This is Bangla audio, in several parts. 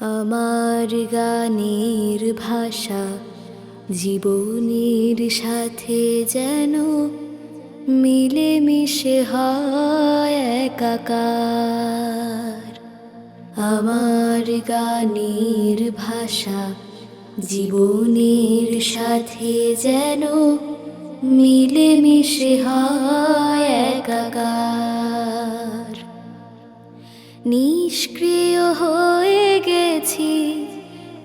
আমার গানের ভাষা জীবনের সাথে যেন মিলে মিশে হয় একাকার। আমার গানের ভাষা জীবনের সাথে যেন মিলে মিশে হয় একাকার। নিষ্ক্রিয় হয়ে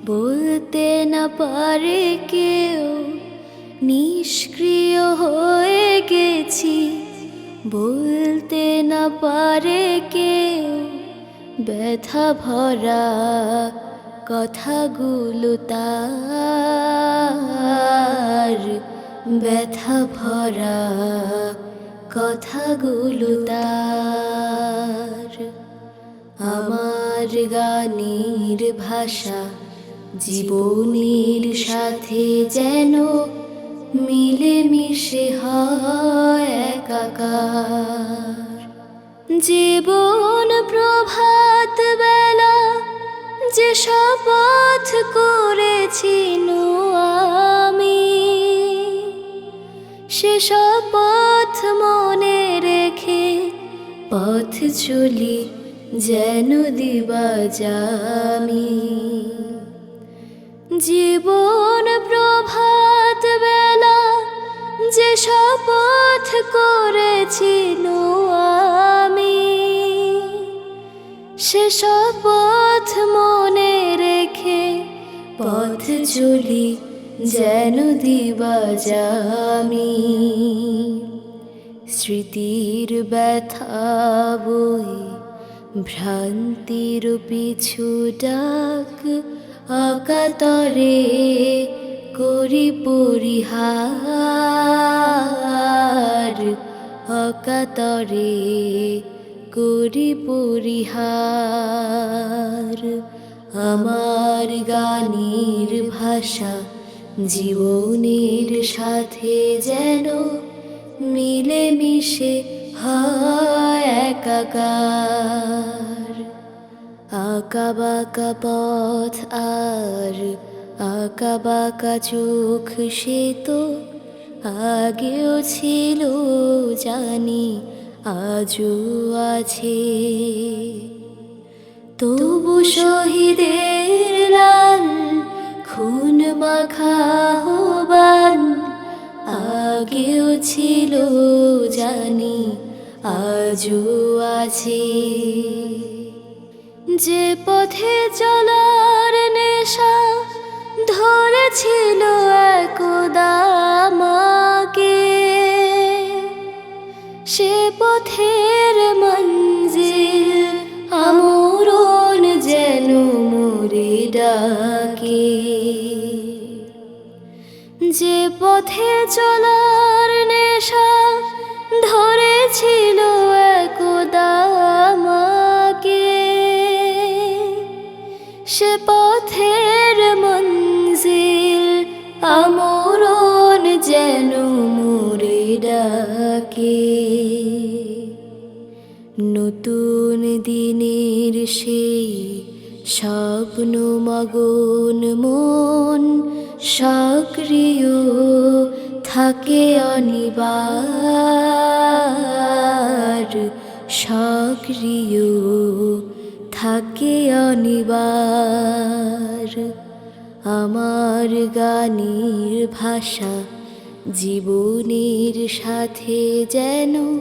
বলতে না পারে কেউ, নিষ্ক্রিয় হয়ে গেছি। বলতে না পারে কেউ, ব্যথা ভরা কথাগুলো তার। ব্যথা ভরা কথাগুলো তার। আমার গানের ভাষা জীবনের সাথে যেন মিলে মিশে হয় একাকার। জীবন প্রভাত বেলা যে শপথ করেছি আমি, সে শপথ মনে রেখে পথ চলি যেন দিবা জামি জীবন প্রভাত বেলা যে শপথ করেছি আমি, সে শপথ মনে রেখে পথ চলি যেন দিবা জামি স্মৃতির ব্যথা বই ভ্রান্তির পিছু ডাক অকাতরে করি পরিহার, অকাতরে করি পরিহার। আমার গানের ভাষা জীবনের সাথে যেন মিলে মিশে হয় একাকার। আঁকা বাঁকা পথ আর আঁকা বাঁকা চোখ, সে তো আগেও ছিল জানি, আজও আছে। তবু শহীদের লাল খুন মাখা হবান, আগেও ছিল জানি, আজও আছে। যে পথে চলার নেশা ধরেছিল একদা আমাকে সে পথের মঞ্জিল আমরণ যেন মোরে ডাকে। যে পথে চলার সেই স্বপ্ন, মগন মন সক্রিয় থাকে অনিবার। সক্রিয় থাকে অনিবার। আমার গানের ভাষা জীবনের সাথে যেন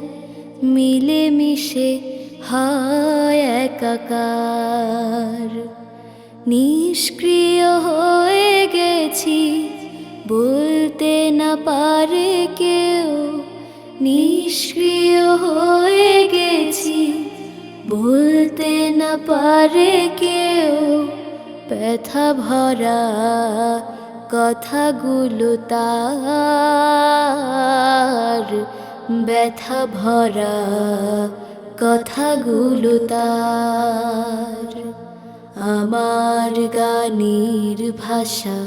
মিলে মিশে হয় একাকার। নিষ্ক্রিয় হয়ে গেছি, বলতে না পারে কেউ। নিষ্ক্রিয় হয়ে গেছি, বলতে না পারে কেউ। ব্যথা ভরা কথাগুলো তার, ব্যথা ভরা কথাগুলো তার। আমার গানের ভাষা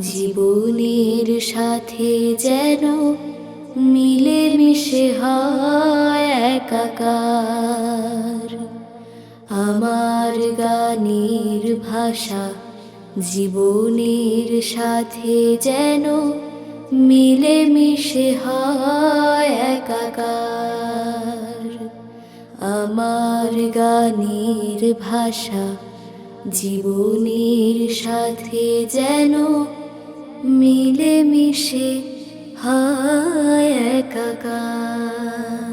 জীবনের সাথে যেন মিলে মিশে হয় একাকার। আমার গানের ভাষা জীবনের সাথে যেন মিলে মিশে হয় গানের ভাষা জীবনের সাথে যেন মিলে মিশে হয় একাকার।